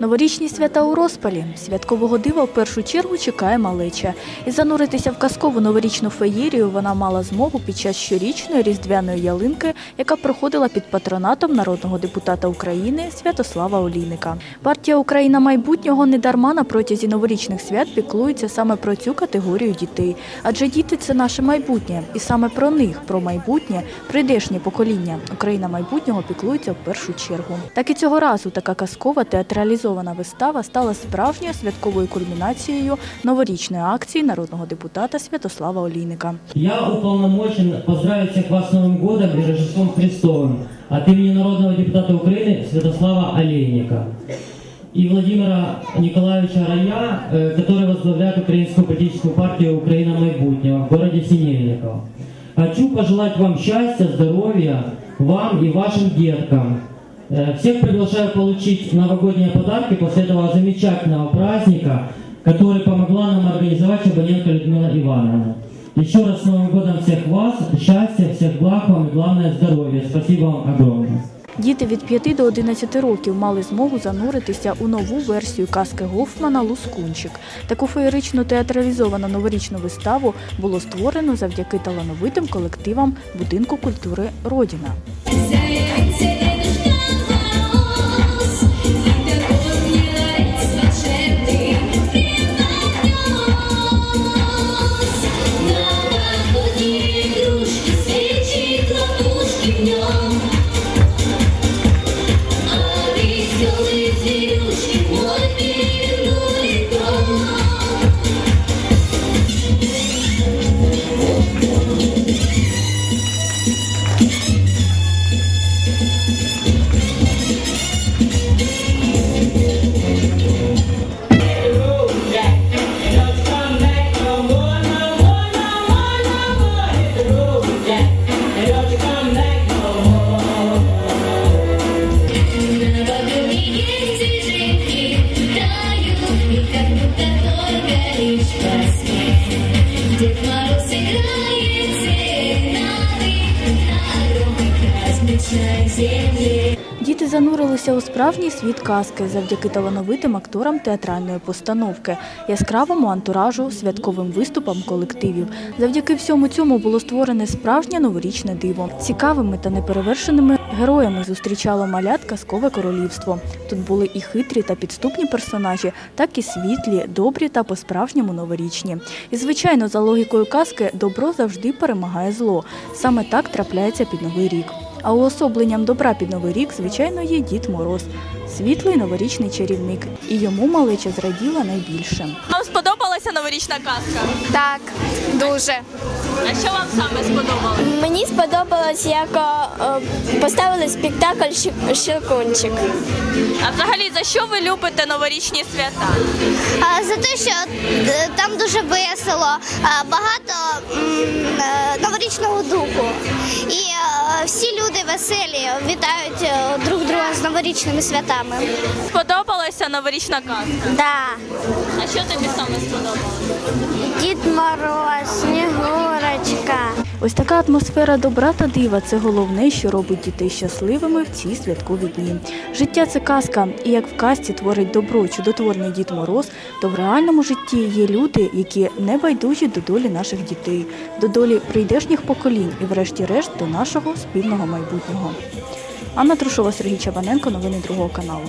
Новорічні свята у розпалі. Святкового дива в першу чергу чекає малеча. І зануритися в казкову новорічну феєрію вона мала змогу під час щорічної різдвяної ялинки, яка проходила під патронатом народного депутата України Святослава Олійника. Партія Україна майбутнього недарма на протязі новорічних свят піклується саме про цю категорію дітей. Адже діти це наше майбутнє, і саме про них, про майбутнє, прийдешнє покоління. Україна майбутнього піклується в першу чергу. Так і цього разу така казкова театралізована вистава стала справжньою святковою кульмінацією новорічної акції народного депутата Святослава Олійника. Я уполномочен поздравить всех вас с Новым годом и Рождеством Христовым от имени народного депутата Украины Святослава Олейника и Владимира Николаевича Рая, э, который возглавляет Украинскую политическую партию «Украина майбутнего» в городе Синельниково. Хочу пожелать вам счастья, здоровья, вам и вашим деткам. Э, Всех приглашаю получить новогодние подарки после этого замечательного праздника, который помогла нам организовать Чабаненко Людмила Ивановна. Еще раз с Новым годом всех вас, счастья, всех благ вам и главное здоровья. Спасибо вам огромное. Діти від 5 до 11 років мали змогу зануритися у нову версію казки Гофмана Лускунчик. Таку феєричну театралізовану новорічну виставу було створено завдяки талановитим колективам будинку культури Родіна. 안녕 Діти занурилися у справжній світ казки завдяки талановитим акторам театральної постановки, яскравому антуражу, святковим виступам колективів. Завдяки всьому цьому було створене справжнє новорічне диво. Цікавими та неперевершеними героями зустрічало малят казкове королівство. Тут були і хитрі та підступні персонажі, так і світлі, добрі та по-справжньому новорічні. І звичайно, за логікою казки, добро завжди перемагає зло. Саме так трапляється під новий рік. А уособленням добра під новий рік, звичайно, є Дід Мороз, світлий новорічний чарівник. І йому малеча зраділа найбільше. Вам сподобалася новорічна казка? Так, дуже. А що вам саме сподобалось? Мені сподобалось, як е, поставили спектакль «Щ- Щелкунчик. А взагалі за що ви любите новорічні свята? А, За те, що е, там дуже весело, багато е, новорічного духу. І е, всі люди веселі вітають е, друг друга з новорічними святами. Сподобалася новорічна казка? Да. А що тобі саме сподобалось? Дід Мороз. Ось така атмосфера добра та дива це головне, що робить дітей щасливими в ці святкові дні. Життя це казка, і як в казці творить добро чудотворний Дід Мороз, то в реальному житті є люди, які не байдужі до долі наших дітей, до долі прийдешніх поколінь і, врешті-решт, до нашого спільного майбутнього. Анна Трушова, Сергій Чабаненко, новини другого каналу.